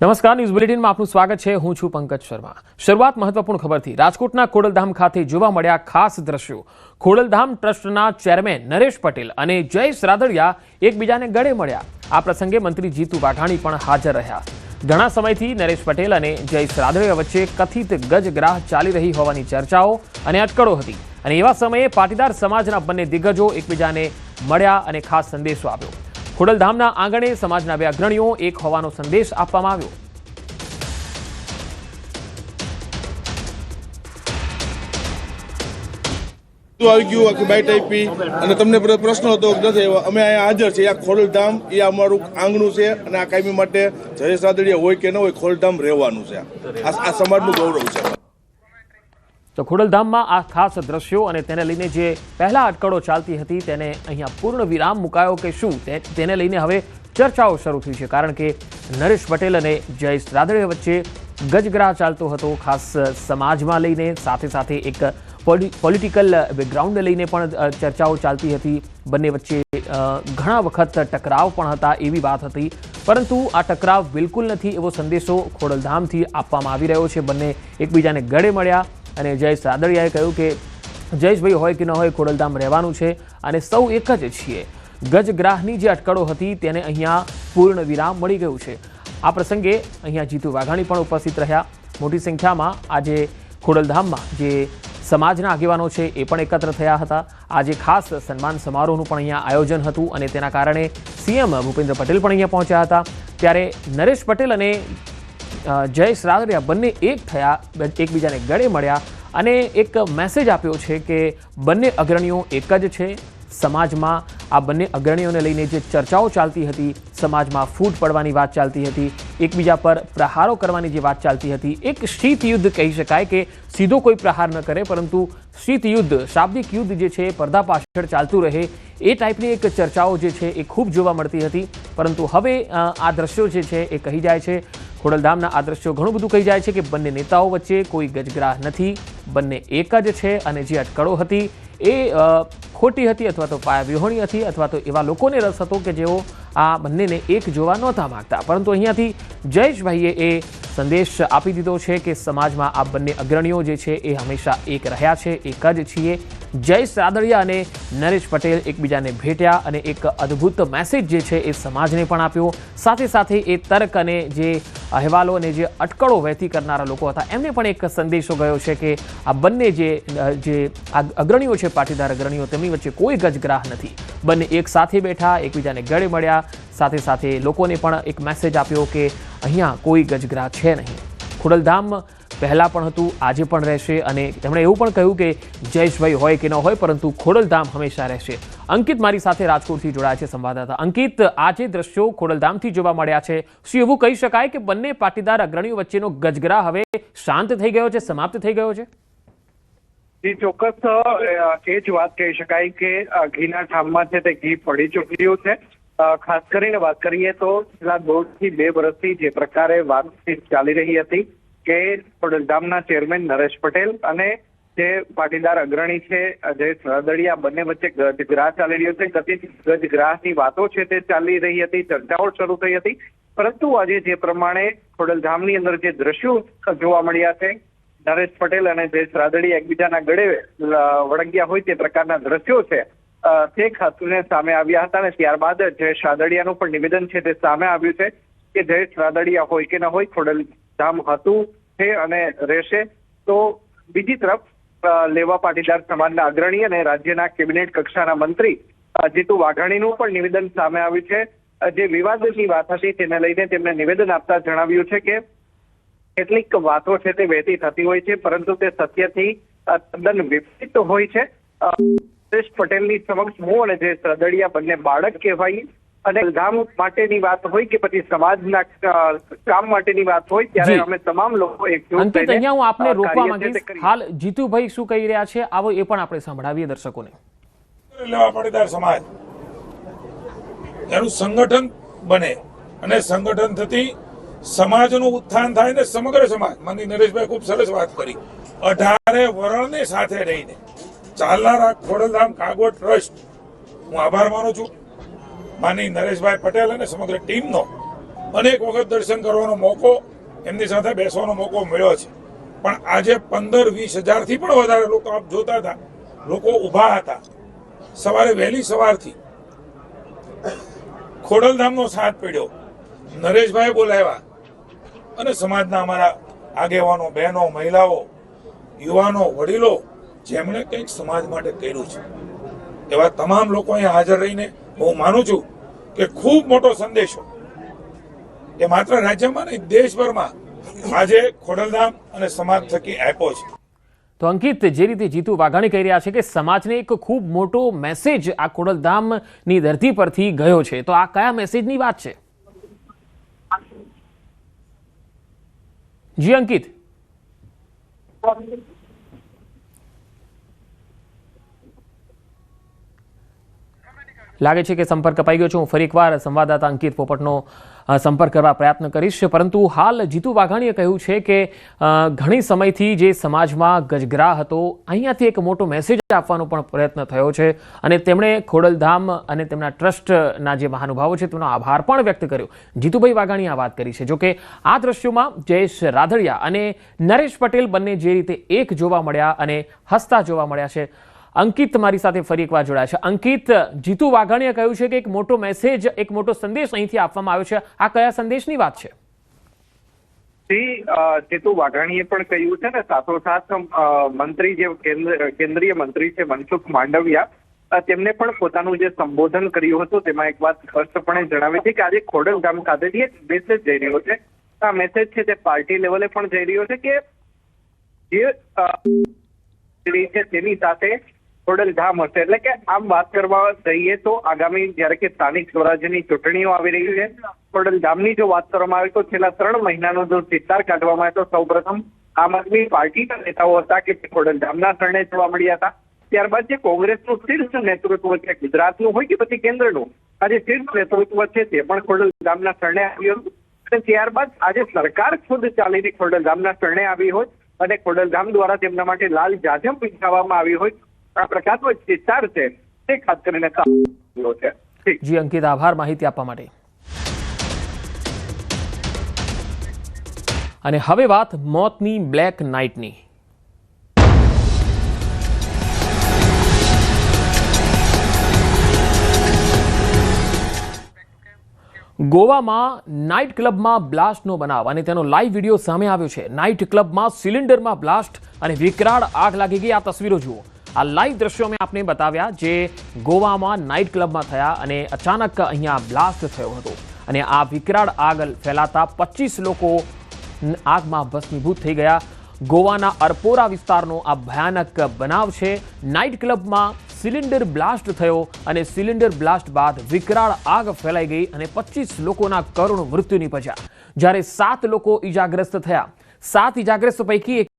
નમસ્કાર, ન્યૂઝ બુલેટિનમાં આપનું સ્વાગત છે. હું છું પંકજ શર્મા. શરૂઆત મહત્વપૂર્ણ ખબરથી રાજકોટના ખોડલધામ ખાતે જોવા મળ્યા ખાસ દ્રશ્યો. ખોડલધામ ટ્રસ્ટના ચેરમેન નરેશ પટેલ અને જયેશ રાદડિયા એકબીજાને ગળે મળ્યા. આ પ્રસંગે મંત્રી જીતુ વાઘાણી પણ હાજર રહ્યા. ઘણા સમયથી નરેશ પટેલ અને જયેશ રાદડિયા વચ્ચે કથિત ગજગ્રાહ ચાલી રહી હોવાની ચર્ચાઓ અને અટકળો હતી અને એવા સમયે પાટીદાર સમાજના બંને દિગ્ગજો એકબીજાને મળ્યા અને ખાસ સંદેશો આપ્યો. ખોડલધામના આંગણે સમાજના બે અગ્રણીઓ એક હોવાનો સંદેશ આપવામાં આવ્યો. આવી ગયું? આખી બાઈટ આપી. અને તમને પ્ર- પ્રશ્ન હતો નથી. અમે અહીંયા હાજર છે આ ખોડલધામ, એ અમારું આંગણું છે અને આ કાયમી માટે જયેશ રાદડિયા હોય કે ન હોય ખોડલધામ રહેવાનું છે. આ સમાજનું ગૌરવ છે. તો ખોડલધામમાં આ ખાસ દ્રશ્યો અને તેને લઈને જે પહેલા અટકળો ચાલતી હતી તેને અહીંયા પૂર્ણ વિરામ મુકાયો કે શું તેને લઈને હવે ચર્ચાઓ શરૂ થઈ છે. કારણ કે નરેશ પટેલ અને જયેશ રાદડિયા વચ્ચે ગજગ્રાહ ચાલતો હતો. ખાસ સમાજમાં લઈને સાથે સાથે એક પોલિ- પોલિટિકલ બેકગ્રાઉન્ડ લઈને પણ ચર્ચાઓ ચાલતી હતી. બંને વચ્ચે ઘણા વખત ટકરાવ પણ હતા એવી વાત હતી. પરંતુ આ ટકરાવ બિલકુલ નથી એવો સંદેશો ખોડલધામથી આપવામાં આવી રહ્યો છે. બંને એકબીજાને ગળે મળ્યા. અને જયેશ સાદડિયાએ કહ્યું કે જયેશભાઈ હોય કે ન હોય ખોડલધામ રહેવાનું છે અને સૌ એક જ છીએ. ગજગ્રાહની જે અટકળો હતી તેને અહીંયા પૂર્ણ વિરામ મળી ગયું છે. આ પ્રસંગે અહીંયા જીતુ વાઘાણી પણ ઉપસ્થિત રહ્યા. મોટી સંખ્યામાં આજે ખોડલધામમાં જે સમાજના આગેવાનો છે એ પણ એકત્ર થયા હતા. આજે ખાસ સન્માન સમારોહનું પણ અહીંયા આયોજન હતું અને તેના કારણે સીએમ ભૂપેન્દ્ર પટેલ પણ અહીંયા પહોંચ્યા હતા. ત્યારે નરેશ પટેલ અને જયેશ રાદડિયા બંને એક થયા એકબીજાને ગળે મળ્યા અને એક મેસેજ આપ્યો છે કે બંને અગ્રણીઓ એક જ છે. સમાજમાં આ બંને અગ્રણીઓને લઈને જે ચર્ચાઓ ચાલતી હતી, સમાજમાં ફૂટ પડવાની વાત ચાલતી હતી, એકબીજા પર પ્રહારો કરવાની જે વાત ચાલતી હતી, એક શીત યુદ્ધ કહી શકાય કે સીધો કોઈ પ્રહાર ન કરે, પરંતુ શીત યુદ્ધ, શાબ્દિક યુદ્ધ જે છે, પડદા પાછળ ચાલતું રહે, એ ટાઈપની એક ચર્ચાઓ જે છે, એ ખૂબ જોવા મળતી હતી. પરંતુ હવે આ દ્રશ્યો જે છે, એ કહી જાય છે ખોડલધામના આ દ્રશ્યો ઘણું બધું કહી જાય છે કે બંને નેતાઓ વચ્ચે કોઈ ગજગ્રાહ નથી. બંને એક જ છે અને જે અટકળો હતી એ ખોટી હતી અથવા તો પાયાવિહોણી હતી અથવા તો એવા લોકોને રસ હતો કે જેઓ આ બંનેને એક જોવા નહોતા માંગતા. પરંતુ અહીંયાથી જયેશભાઈએ એ સંદેશ આપી દીધો છે કે સમાજમાં આ બંને અગ્રણીઓ જે છે એ હંમેશા એક રહ્યા છે, એક જ છીએ. જયેશ રાદડિયા અને નરેશ પટેલ એકબીજાને ભેટ્યા અને એક અદ્ભુત મેસેજ જે છે એ સમાજને પણ આપ્યો. સાથે સાથે એ તર્ક અને જે અહેવાલો અને જે અટકળો વહેતી કરનારા લોકો હતા, એમને પણ એક સંદેશો ગયો છે કે આ બંને જે જે અગ્રણીઓ છે, પાટીદાર અગ્રણીઓ, તેમની વચ્ચે કોઈ ગજગ્રાહ નથી. બંને એક સાથે બેઠા, એકબીજાને ગળે મળ્યા, સાથે સાથે લોકોને પણ એક મેસેજ આપ્યો કે અહીંયા કોઈ ગજગ્રાહ છે નહીં. ખોડલધામ પહેલાં પણ હતું, આજે પણ રહેશે અને તેમણે એવું પણ કહ્યું કે જયેશભાઈ હોય કે ન હોય, પરંતુ ખોડલધામ હંમેશા રહેશે. અંકિત મારી સાથે રાજકોટથી જોડાયા છે સંવાદદાતા. અંકિત, આજે દ્રશ્યો ખોડલધામથી જોવા મળ્યા છે. શું એવું કહી શકાય કે બંને પાટીદાર અગ્રણીઓ વચ્ચેનો ગજગરા હવે શાંત થઈ ગયો છે, સમાપ્ત થઈ ગયો છે? જી, ચોક્કસ એ જ વાત કહી શકાય કે ઘીના ઠામમાં છે તે ઘી પડી ચૂક્યું છે. ખાસ કરીને વાત કરીએ તો છેલ્લા દોઢથી બે વર્ષથી જે પ્રકારે વાતચીત ચાલી રહી હતી કે ખોડલધામના ચેરમેન નરેશ પટેલ અને જે પાટીદાર અગ્રણી છે અ, સરદડિયા બંને વચ્ચે ગજગ્રાહ ચાલી રહ્યો છે કથિત ગજગ્રાહની વાતો છે તે ચાલી રહી હતી ચર્ચાઓ શરૂ થઈ હતી. પરંતુ આજે જે પ્રમાણે ખોડલધામની અંદર જે દ્રશ્યો જોવા મળ્યા છે નરેશ પટેલ અને જયેશ રાદડિયા એકબીજાના ગળે વળગ્યા હોય તે પ્રકારના દ્રશ્યો છે તે ખાતુને સામે આવ્યા હતા અને ત્યારબાદ જયેશ રાદડિયાનું પણ નિવેદન છે તે સામે આવ્યું છે કે જયેશ રાદડિયા હોય કે ન હોય ખોડલધામ હતું છે અને રહેશે. તો બીજી તરફ લેવા પાટીદાર સમાજના અગ્રણી અને રાજ્યના કેબિનેટ કક્ષાના મંત્રી જીતુ વાઘાણીનું પણ નિવેદન સામે આવ્યું છે. જે વિવાદની વાત હતી તેને લઈને તેમણે નિવેદન આપતા જણાવ્યું છે કે કેટલીક વાતો છે તે વહેતી થતી હોય છે, પરંતુ તે સત્યથી તદ્દન વિપરીત હોય છે. પટેલની સમક્ષ હું અને જે સદડિયા બંને બાળક કહેવાય અને ગામ માટેની વાત હોય કે પછી સમાજના કામ માટેની વાત હોય ત્યારે અમે તમામ લોકો અંકિત અહીંયા હું આપને રોકવા માંગીશ. હાલ જીતુભાઈ શું કહી રહ્યા છે આવો એ પણ આપણે સંભળાવીએ દર્શકોને. લેવા પડેદાર સમાજ. એનું સંગઠન બને અને સંગઠન થતી સમાજનું ઉત્થાન થાય ને સમગ્ર સમાજ. માની નરેશભાઈ ખૂબ સરસ વાત કરી. અઢારે વરણને સાથે રહીને ચાલનારા ખોડલધામ કાગો ટ્રસ્ટ હું આભાર માનું છું. માની નરેશભાઈ પટેલ અને સમગ્ર ટીમનો અનેક વખત દર્શન કરવાનો મોકો, એમની સાથે બેસવાનો મોકો મળ્યો છે. પણ આજે પંદર વીસ હજારથી પણ વધારે લોકો આપ જોતા હતા, લોકો ઊભા હતા. સવારે વહેલી સવારથી ખોડલધામનો સાથ પીડ્યો. નરેશભાઈ બોલાવ્યા અને સમાજના અમારા આગેવાનો, બહેનો, મહિલાઓ, યુવાનો, વડીલો, જેમણે કંઈક સમાજ માટે કર્યું છે. એવા તમામ લોકો અહીંયા હાજર રહીને હું માનું છું કે ખૂબ મોટો સંદેશો એ માત્ર રાજ્યમાં નહીં, દેશભરમાં આજે ખોડલધામ અને સમાજ થકી આપ્યો છે. તો અંકિત, જે રીતે જીતુ વાઘાણી કહી રહ્યા છે કે સમાજને એક ખૂબ મોટો મેસેજ આ ખોડલધામની ધરતી પરથી ગયો છે, તો આ કયા મેસેજની વાત છે? જી અંકિત. લાગે છે કે સંપર્ક કપાઈ ગયો છે. હું ફરી એકવાર સંવાદદાતા અંકિત પોપટનો સંપર્ક કરવા પ્રયત્ન કરીશ. પરંતુ હાલ જીતુ વાઘાણીએ કહ્યું છે કે ઘણી સમયથી જે સમાજમાં ગજગરા હતો, અહીંયાથી એક મોટો મેસેજ આપવાનો પણ પ્રયત્ન થયો છે અને તેમણે ખોડલધામ અને તેમના ટ્રસ્ટના જે મહાનુભાવો છે તેનો આભાર પણ વ્યક્ત કર્યો. જીતુભાઈ વાઘાણીએ આ વાત કરી છે. જોકે આ દ્રશ્યોમાં જયેશ રાધડિયા અને નરેશ પટેલ બંને જે રીતે એક જોવા મળ્યા અને હસતા જોવા મળ્યા છે અંકિત મારી સાથે ફરી એકવાર જોડાયા છે. અંકિત, જીતુ વાઘાણીએ કહ્યું છે કે એક મોટો મેસેજ એક મોટો સંદેશ અહીંથી આપવામાં આવ્યો છે. આ કયા સંદેશની વાત છે? જીતુ વાઘાણીએ પણ કહ્યું છે ને, સાથોસાથ મંત્રી જે કેન્દ્ર- કેન્દ્રીય મંત્રી છે મનસુખ માંડવિયા તેમને પણ પોતાનું જે સંબોધન કર્યું હતું, તેમાં એક વાત સ્પષ્ટપણે જણાવી છે કે આજે ખોડલ ગામ ખાતેથી એક મેસેજ જઈ રહ્યો છે. આ મેસેજ છે તે પાર્ટી લેવલે પણ જઈ રહ્યો છે કે જે છે તેની સાથે ખોડલ ધામ હશે. એટલે કે આમ વાત કરવા જઈએ તો આગામી જ્યારે કે સ્થાનિક સ્વરાજ્યની ચૂંટણીઓ આવી રહી છે, ખોડલ ધામની જો વાત કરવામાં આવે તો છેલ્લા ત્રણ મહિનાનો જો ચિત્તાર કાઢવામાં આવે તો સૌપ્રથમ આમ આદમી પાર્ટીના નેતાઓ હતા કે ખોડલ ધામના શરણે જોવા મળ્યા હતા. ત્યારબાદ જે કોંગ્રેસનું શીર્ષ નેતૃત્વ છે, ગુજરાતનું હોય કે પછી કેન્દ્રનું આ જે શીર્ષ નેતૃત્વ છે તે પણ ખોડલ ધામના શરણે આવ્યું હતું. અને ત્યારબાદ આજે સરકાર ખુદ ચાલીને ખોડલ ધામના શરણે આવી હોય અને ખોડલ ધામ દ્વારા તેમના માટે લાલ જાજમ પીછાવવામાં આવી હોય પ્રકારનો ચિત્તાર છે. તે ખાસ કરીને જી, અંકિત, આભાર માહિતી આપવા માટે. અને હવે વાત મોતની બ્લેક નાઇટની. ગોવામાં નાઇટ ક્લબમાં બ્લાસ્ટનો બનાવ અને તેનો લાઈવ વીડિયો સામે આવ્યો છે. નાઇટ ક્લબમાં સિલિન્ડરમાં બ્લાસ્ટ અને વિકરાળ આગ લાગી ગઈ. આ તસવીરો જુઓ. આ લાઈવ દ્રશ્યો મેં આપને બતાવ્યા જે ગોવામાં નાઇટ ક્લબમાં થયા અને અચાનક અહીંયા બ્લાસ્ટ થયો હતો. અને આ વિકરાળ આગ ફેલાતા પચીસ લોકો આગમાં ભસ્મીભૂત થઈ ગયા. ગોવાના અરપોરા વિસ્તારનો આ ભયાનક બનાવ છે. નાઇટ ક્લબમાં સિલિન્ડર બ્લાસ્ટ થયો અને સિલિન્ડર બ્લાસ્ટ બાદ વિકરાળ આગ ફેલાઈ ગઈ અને પચીસ લોકોના કરુણ મૃત્યુ નીપજ્યા. જ્યારે સાત લોકો ઈજાગ્રસ્ત થયા. સાત ઈજાગ્રસ્ત પૈકી એક